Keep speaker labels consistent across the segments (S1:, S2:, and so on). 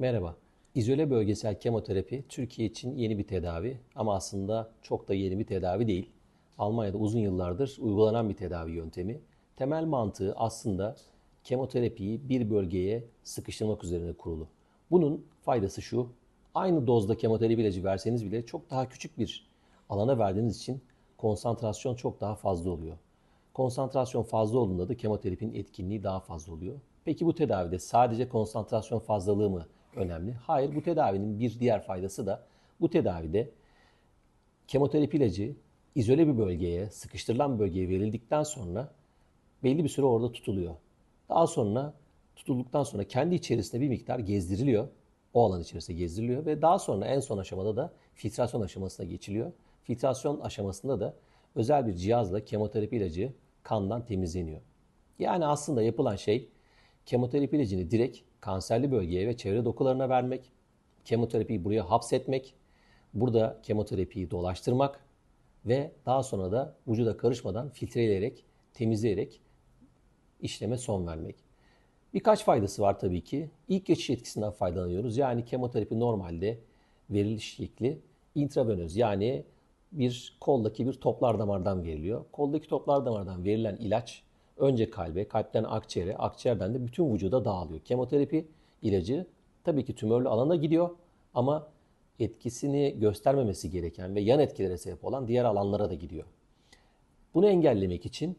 S1: Merhaba. İzole bölgesel kemoterapi Türkiye için yeni bir tedavi ama aslında çok da yeni bir tedavi değil. Almanya'da uzun yıllardır uygulanan bir tedavi yöntemi. Temel mantığı aslında kemoterapiyi bir bölgeye sıkıştırmak üzerine kurulu. Bunun faydası şu. Aynı dozda kemoterapi ilacı verseniz bile çok daha küçük bir alana verdiğiniz için konsantrasyon çok daha fazla oluyor. Konsantrasyon fazla olduğunda da kemoterapinin etkinliği daha fazla oluyor. Peki bu tedavide sadece konsantrasyon fazlalığı mı önemli? Hayır, bu tedavinin bir diğer faydası da bu tedavide kemoterapi ilacı izole bir bölgeye, sıkıştırılan bölgeye verildikten sonra belli bir süre orada tutuluyor. Daha sonra tutulduktan sonra kendi içerisinde bir miktar gezdiriliyor. O alan içerisinde gezdiriliyor ve daha sonra en son aşamada da filtrasyon aşamasına geçiliyor. Filtrasyon aşamasında da özel bir cihazla kemoterapi ilacı kandan temizleniyor. Yani aslında yapılan şey kemoterapi ilacını direkt kanserli bölgeye ve çevre dokularına vermek, kemoterapiyi buraya hapsetmek, burada kemoterapiyi dolaştırmak ve daha sonra da vücuda karışmadan filtreleyerek, temizleyerek işleme son vermek. Birkaç faydası var tabii ki. İlk geçiş etkisinden faydalanıyoruz. Yani kemoterapi normalde veriliş şekli intravenöz yani bir koldaki bir toplar damardan veriliyor. Koldaki toplar damardan verilen ilaç önce kalbe, kalpten akciğere, akciğerden de bütün vücuda dağılıyor. Kemoterapi ilacı tabii ki tümörlü alana gidiyor ama etkisini göstermemesi gereken ve yan etkilere sebep olan diğer alanlara da gidiyor. Bunu engellemek için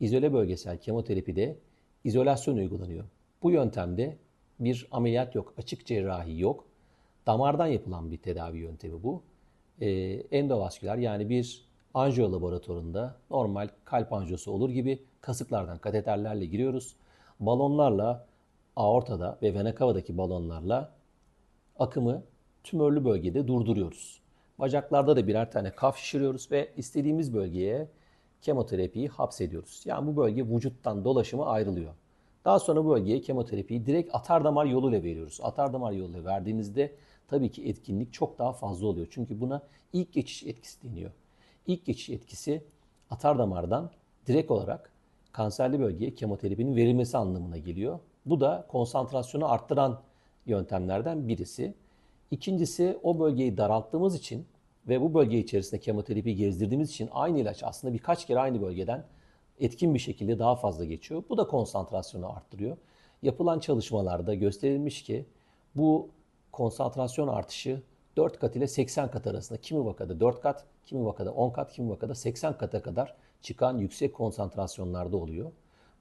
S1: izole bölgesel kemoterapide izolasyon uygulanıyor. Bu yöntemde bir ameliyat yok, açık cerrahi yok. Damardan yapılan bir tedavi yöntemi bu. Ee, endovasküler yani bir anjiyo laboratuvarında normal kalp anjiyosu olur gibi kasıklardan kateterlerle giriyoruz. Balonlarla aortada ve vena cava'daki balonlarla akımı tümörlü bölgede durduruyoruz. Bacaklarda da birer tane kaf şişiriyoruz ve istediğimiz bölgeye kemoterapiyi hapsediyoruz. Yani bu bölge vücuttan dolaşımı ayrılıyor. Daha sonra bu bölgeye kemoterapiyi direkt atardamar yoluyla veriyoruz. Atardamar yoluyla verdiğinizde tabii ki etkinlik çok daha fazla oluyor. Çünkü buna ilk geçiş etkisi deniyor. İlk geçiş etkisi atardamardan direkt olarak kanserli bölgeye kemoterapinin verilmesi anlamına geliyor. Bu da konsantrasyonu arttıran yöntemlerden birisi. İkincisi o bölgeyi daralttığımız için ve bu bölge içerisinde kemoterapi gezdirdiğimiz için aynı ilaç aslında birkaç kere aynı bölgeden etkin bir şekilde daha fazla geçiyor. Bu da konsantrasyonu arttırıyor. Yapılan çalışmalarda gösterilmiş ki bu konsantrasyon artışı 4 kat ile 80 kat arasında. Kimi vakada 4 kat, kimi vakada 10 kat, kimi vakada 80 kata kadar çıkan yüksek konsantrasyonlarda oluyor.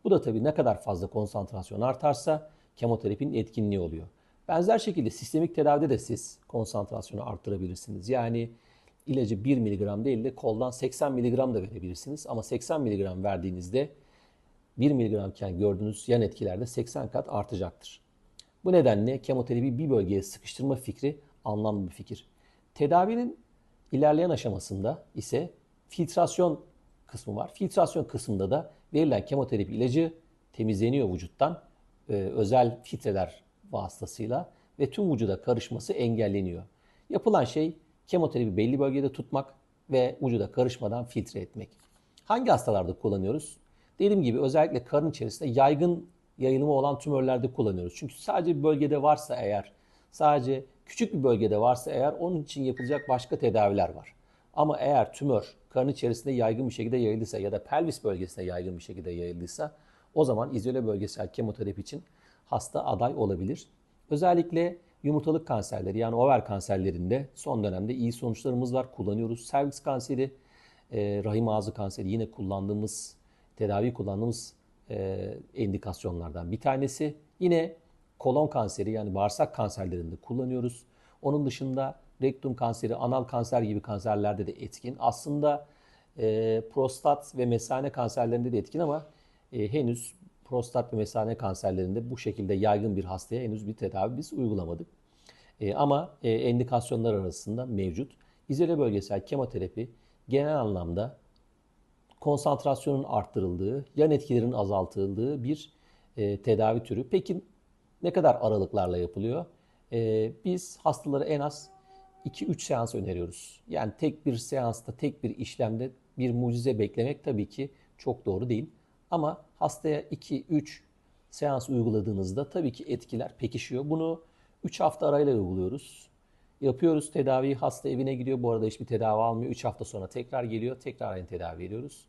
S1: Bu da tabii ne kadar fazla konsantrasyon artarsa kemoterapinin etkinliği oluyor. Benzer şekilde sistemik tedavide de siz konsantrasyonu arttırabilirsiniz. Yani ilacı 1 mg değil de koldan 80 mg da verebilirsiniz. Ama 80 mg verdiğinizde 1 mg iken gördüğünüz yan etkilerde 80 kat artacaktır. Bu nedenle kemoterapi bir bölgeye sıkıştırma fikri anlamlı bir fikir. Tedavinin ilerleyen aşamasında ise filtrasyon kısmı var. Filtrasyon kısmında da verilen kemoterapi ilacı temizleniyor vücuttan e, özel filtreler vasıtasıyla ve tüm vücuda karışması engelleniyor. Yapılan şey kemoterapi belli bölgede tutmak ve vücuda karışmadan filtre etmek. Hangi hastalarda kullanıyoruz? Dediğim gibi özellikle karın içerisinde yaygın yayılımı olan tümörlerde kullanıyoruz. Çünkü sadece bir bölgede varsa eğer, sadece küçük bir bölgede varsa eğer onun için yapılacak başka tedaviler var. Ama eğer tümör karın içerisinde yaygın bir şekilde yayıldıysa ya da pelvis bölgesinde yaygın bir şekilde yayıldıysa o zaman izole bölgesel kemoterapi için hasta aday olabilir. Özellikle yumurtalık kanserleri yani over kanserlerinde son dönemde iyi sonuçlarımız var. Kullanıyoruz. Serviks kanseri, e, rahim ağzı kanseri yine kullandığımız, tedavi kullandığımız e, endikasyonlardan bir tanesi. Yine kolon kanseri yani bağırsak kanserlerinde kullanıyoruz. Onun dışında rektum kanseri, anal kanser gibi kanserlerde de etkin. Aslında e, prostat ve mesane kanserlerinde de etkin ama e, henüz prostat ve mesane kanserlerinde bu şekilde yaygın bir hastaya henüz bir tedavi biz uygulamadık. E, ama e, endikasyonlar arasında mevcut. İzole bölgesel kemoterapi genel anlamda konsantrasyonun arttırıldığı, yan etkilerin azaltıldığı bir e, tedavi türü. Peki ne kadar aralıklarla yapılıyor? E, biz hastaları en az 2-3 seans öneriyoruz. Yani tek bir seansta, tek bir işlemde bir mucize beklemek tabii ki çok doğru değil. Ama hastaya 2-3 seans uyguladığınızda tabii ki etkiler pekişiyor. Bunu 3 hafta arayla uyguluyoruz. Yapıyoruz tedaviyi, hasta evine gidiyor. Bu arada hiçbir tedavi almıyor. 3 hafta sonra tekrar geliyor. Tekrar aynı tedavi ediyoruz.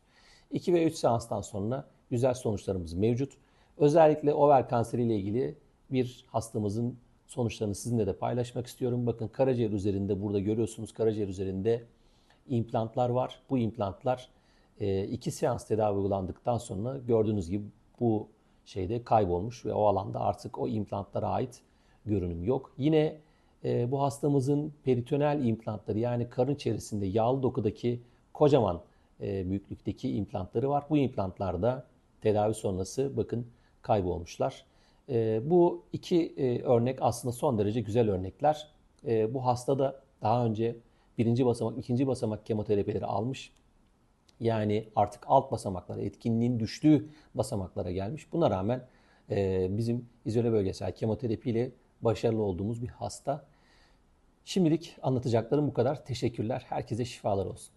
S1: 2 ve 3 seanstan sonra güzel sonuçlarımız mevcut. Özellikle over kanseriyle ilgili bir hastamızın sonuçlarını sizinle de paylaşmak istiyorum. Bakın karaciğer üzerinde burada görüyorsunuz karaciğer üzerinde implantlar var. Bu implantlar e, iki seans tedavi uygulandıktan sonra gördüğünüz gibi bu şeyde kaybolmuş ve o alanda artık o implantlara ait görünüm yok. Yine e, bu hastamızın peritonel implantları yani karın içerisinde yağlı dokudaki kocaman e, büyüklükteki implantları var. Bu implantlarda tedavi sonrası bakın kaybolmuşlar. E, bu iki e, örnek aslında son derece güzel örnekler. E, bu hasta da daha önce birinci basamak, ikinci basamak kemoterapileri almış. Yani artık alt basamaklara, etkinliğin düştüğü basamaklara gelmiş. Buna rağmen e, bizim izole bölgesel kemoterapiyle başarılı olduğumuz bir hasta. Şimdilik anlatacaklarım bu kadar. Teşekkürler. Herkese şifalar olsun.